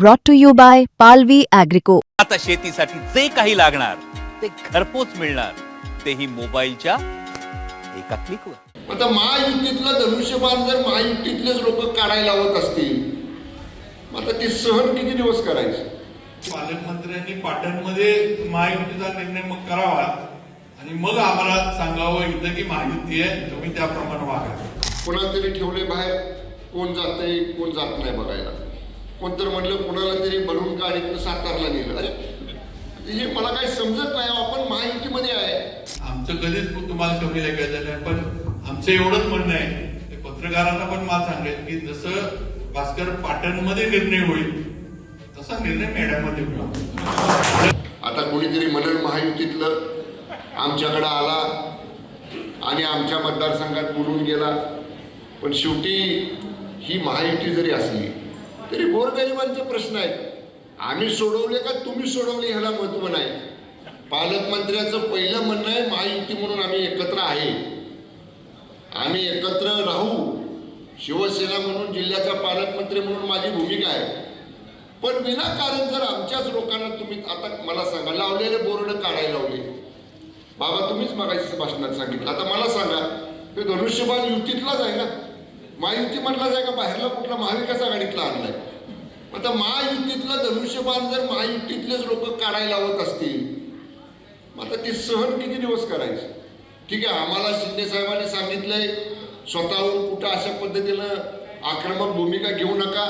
brought to you by Palvi Agrico. आता शेतीसाठी जे काही लागणार ते घरपोच मिळणार. तेही मोबाईलच्या एका क्लिकवर आता महायुतीतलं धनुष्यबाण जर महायुतीतलेच लोक काढायला लावत असतील आता ते सहन किती दिवस करायचे? पालकमंत्र्यांनी पाटणमध्ये महायुतीचा निर्णय मग करावा आणि मग आम्हाला सांगावं इथं की महायुती आहे तुम्ही त्याप्रमाणे वागा. कोणाला तरी ठेवले बाहेर कोण जातंय कोण जात नाही बघायला. कोणतर म्हणलं कोणाला तरी भरून गाडीतनं सातारला नेलं. अरे हे मला काही समजत नाही आपण महायुतीमध्ये आहे. आमचं कधीच तुम्हाला कमी लेखायचं नाही पण आमचं एवढंच म्हणणं आहे. पत्रकारांना पण मला सांगेल की जसं भास्कर पाटणमध्ये निर्णय होईल तसा निर्णय मेढ्यामध्ये होईल. आता कोणीतरी म्हणेल महायुतीतलं आमच्याकडं आला आणि आमच्या मतदारसंघात बोलून गेला. पण शेवटी ही महायुती जरी असली तरी गोरगरिबांचे प्रश्न आहेत. आम्ही सोडवले का तुम्ही सोडवले ह्याला महत्त्व नाही. पालकमंत्र्याचं पहिलं म्हणणं आहे महायुती म्हणून आम्ही एकत्र आहे. आम्ही एकत्र राहू. शिवसेना म्हणून जिल्ह्याचा पालकमंत्री म्हणून माझी भूमिका आहे. पण विनाकारण जर आमच्याच लोकांना तुम्ही आता मला सांगा लावलेले बोर्ड काढायला लावले. बाबा तुम्हीच मागायचं भाषणात सांगितलं. आता मला सांगा ते धनुष्यबाण युतीतलाच आहे ना? महायुती म्हटलाच आहे का बाहेरला कुठला महाविकास आघाडीतला आणलाय? आता महायुतीतलं धनुष्यबाण जर महायुतीतलेच लोक काढायला लावत असतील मग आता ते सहन किती दिवस करायचं? ठीक आहे आम्हाला शिंदे साहेबांनी सांगितलंय स्वतःहून कुठं अशा पद्धतीनं आक्रमक भूमिका घेऊ नका.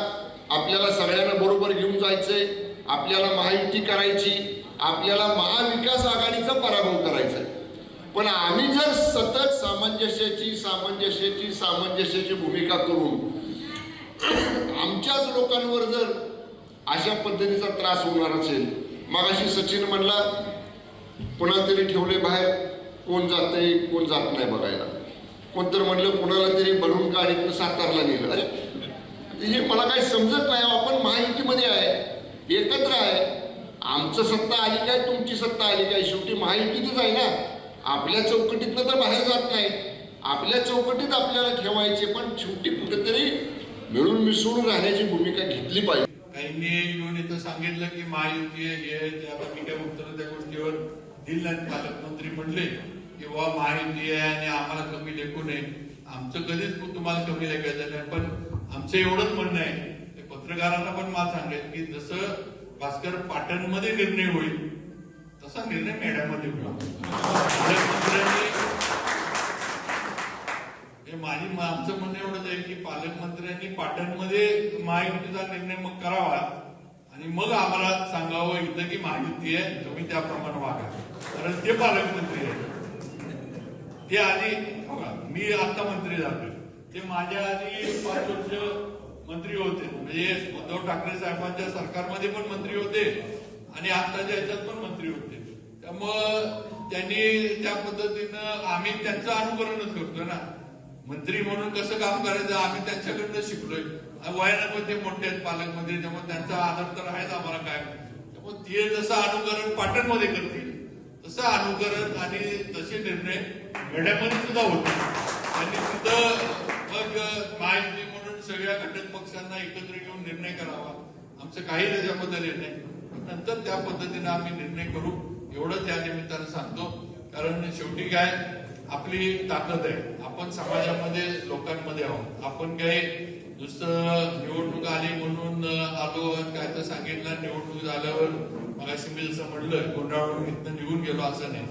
आपल्याला सगळ्यांना बरोबर घेऊन जायचंय आपल्याला महायुती करायची आपल्याला महाविकास आघाडीचा पराभव करायचा आहे पण आम्ही जर सतत सामंजस्याची सामंजस्याची सामंजस्याची भूमिका करून आमच्याच लोकांवर जर अशा पद्धतीचा त्रास होणार असेल मगाशी सचिन म्हणला कोणाला तरी ठेवले बाहेर कोण जातंय कोण जात नाही बघायला. कोणतर म्हणलं कोणाला तरी बनवून गाडीतनं सातारला नेलं. अरे हे मला काही समजत नाही हो, आपण महायुतीमध्ये आहे एकत्र आहे. आमचं सत्ता आली काय तुमची सत्ता आली काय शेवटी महायुतीतच आहे ना. आपल्या चौकटीतनं तर बाहेर जात नाही आपल्या चौकटीत आपल्याला ठेवायचे पण शेवटी कुठेतरी मिळून मिसळून राहण्याची भूमिका घेतली पाहिजे. काहींनी येऊन इथं सांगितलं की महायुती हे आहे, मी काय उत्तर त्या गोष्टीवर दिलं पालकमंत्री म्हणले की वा महायुती आहे आणि आम्हाला कमी लेखू नये. आमचं कधीच तुम्हाला कमी लेखायचं नाही पण आमचं एवढंच म्हणणं आहे. ते पत्रकारांना पण मला सांगेल की जसं भास्कर पाटणमध्ये निर्णय होईल तसा निर्णय मेढ्यामध्ये हे माझी आमचं म्हणणं एवढंच आहे की पालकमंत्र्यांनी पाटणमध्ये महायुतीचा निर्णय मग करावा आणि मग आम्हाला सांगावं इथं की महायुती आहे तुम्ही त्याप्रमाणे वागा. कारण ते पालकमंत्री आहे ते आधी बघा, मी आता मंत्री झालो ते माझ्या आधी पाच वर्ष मंत्री होते. म्हणजे उद्धव ठाकरे साहेबांच्या सरकारमध्ये पण मंत्री होते आणि आताच्या ह्याच्यात पण मंत्री होते. त्यामुळं त्यांनी त्या पद्धतीनं आम्ही त्यांचं अनुकरणच करतोय ना. मंत्री म्हणून कसं काम करायचं आम्ही त्यांच्याकडनं शिकलोय. वयानं पण ते मोठे आहेत पालकमंत्री त्यामुळे त्यांचा आदर तर आहेच आम्हाला काय. त्यामुळे ते जसं अनुकरण पाटणमध्ये करतील तसं अनुकरण आणि तसे निर्णय मेढ्यामध्ये सुद्धा होते आणि तिथं मग महायुती म्हणून सगळ्या घटक पक्षांना एकत्र घेऊन निर्णय करावा. आमचं काही त्याच्याबद्दल निर्णय नाही. नंतर त्या पद्धतीने आम्ही निर्णय करू. एवढं त्या निमित्तानं सांगतो. कारण शेवटी काय आपली ताकद आहे. आपण समाजामध्ये लोकांमध्ये आहोत. आपण काही नुसतं निवडणूक आली म्हणून आलो काय तर सांगितलं निवडणूक झाल्यावर मगाशी मी जसं म्हणलं गोंधळून इथनं निघून गेलो असं नाही.